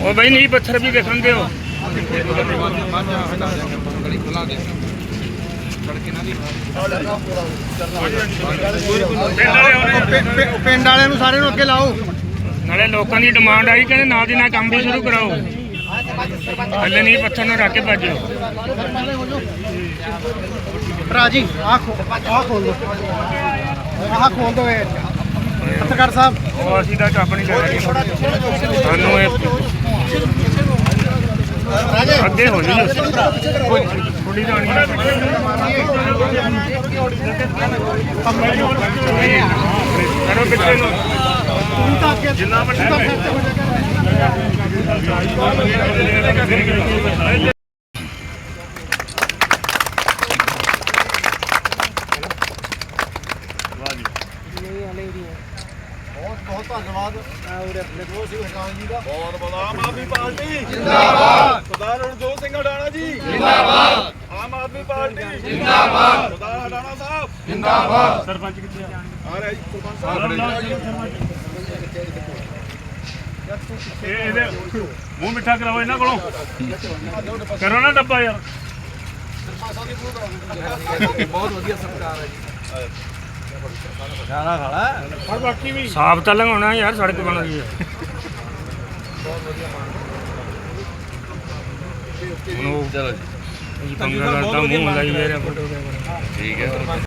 ਉਹ ਬਈ ਨਹੀਂ ਪੱਥਰ ਵੀ ਵੇਖਣ ਦਿਓ ਪਿੰਡ ਵਾਲੇ ਆਉਣੇ। ਪਿੰਡ ਵਾਲਿਆਂ ਨੂੰ ਸਾਰਿਆਂ ਨੂੰ ਅੱਗੇ ਲਾਓ। ਨਾਲੇ ਲੋਕਾਂ ਦੀ ਡਿਮਾਂਡ ਆਈ ਕਹਿੰਦੇ ਨਾਲ ਦੀ ਨਾਲ ਕੰਮ ਵੀ ਸ਼ੁਰੂ ਕਰਾਓ। ਥੱਲੇ ਨਹੀਂ ਪੱਥਰ ਨੂੰ ਰੱਖ ਕੇ ਭੱਜੋ ਭਰਾ ਜੀ ਆਹ ਆਹ ਖੋਲ ਦੋ ਆਹ ਖੋਲ ਦੋ ਇਹ। ਪੱਤਰਕਾਰ ਸਾਹਿਬ। ਉਹ ਅਸੀਂ ਤਾਂ ਚੱਪ ਨਹੀਂ ਸਕਦੇ ਸਾਨੂੰ ਇਹ ਅੱਗੇ ਹੋ ਜੀ ਥੋੜੀ ਜਾਣੀ ਕਰੋ ਪਿੱਛੇ ਨੂੰ। ਜਿੰਨਾ ਵੱਡਾ ਬਹੁਤ ਬਹੁਤ ਧੰਨਵਾਦ ਉਰੇ ਆਪਣੇ ਦੋਸਤ ਸੀ ਹਰਕਾਨ ਜੀ ਦਾ ਬਹੁਤ ਬਹੁਤ ਆਮ ਆਦਮੀ ਪਾਰਟੀ ਜਿੰਦਾਬਾਦ ਸਰਦਾਰ ਰਣਜੋਤ ਸਿੰਘ ਅਡਾਣਾ ਜੀ ਜਿੰਦਾਬਾਦ ਆਮ ਆਦਮੀ ਪਾਰਟੀ ਜਿੰਦਾਬਾਦ ਸਰਦਾਰ ਅਡਾਣਾ ਸਾਹਿਬ। ਸਰਪੰਚ ਕਿੱਥੇ ਆ ਆ ਰਿਹਾ ਜੀ। ਸਰਪੰਚ ਸਾਹਿਬ ਇਹ ਇਹਦੇ ਮੂੰਹ ਮਿੱਠਾ ਕਰਾਓ ਇਹਨਾਂ ਕੋਲੋਂ। ਕਰੋ ਨਾ ਡੱਬਾ ਯਾਰ। ਪਰ ਬਾਕੀ ਵੀ ਸਾਫ਼ ਤਾਂ ਲੰਘਾਉਣਾ ਯਾਰ ਸੜਕ ਬਣ ਗਈ ਹੈ। ਚਲੋ ਜੀ। ਪੰਗਾ ਕਰਦਾ ਮੂੰਹ ਲਾਈ ਮੇਰੇ ਫੋਟੋ ਠੀਕ ਹੈ।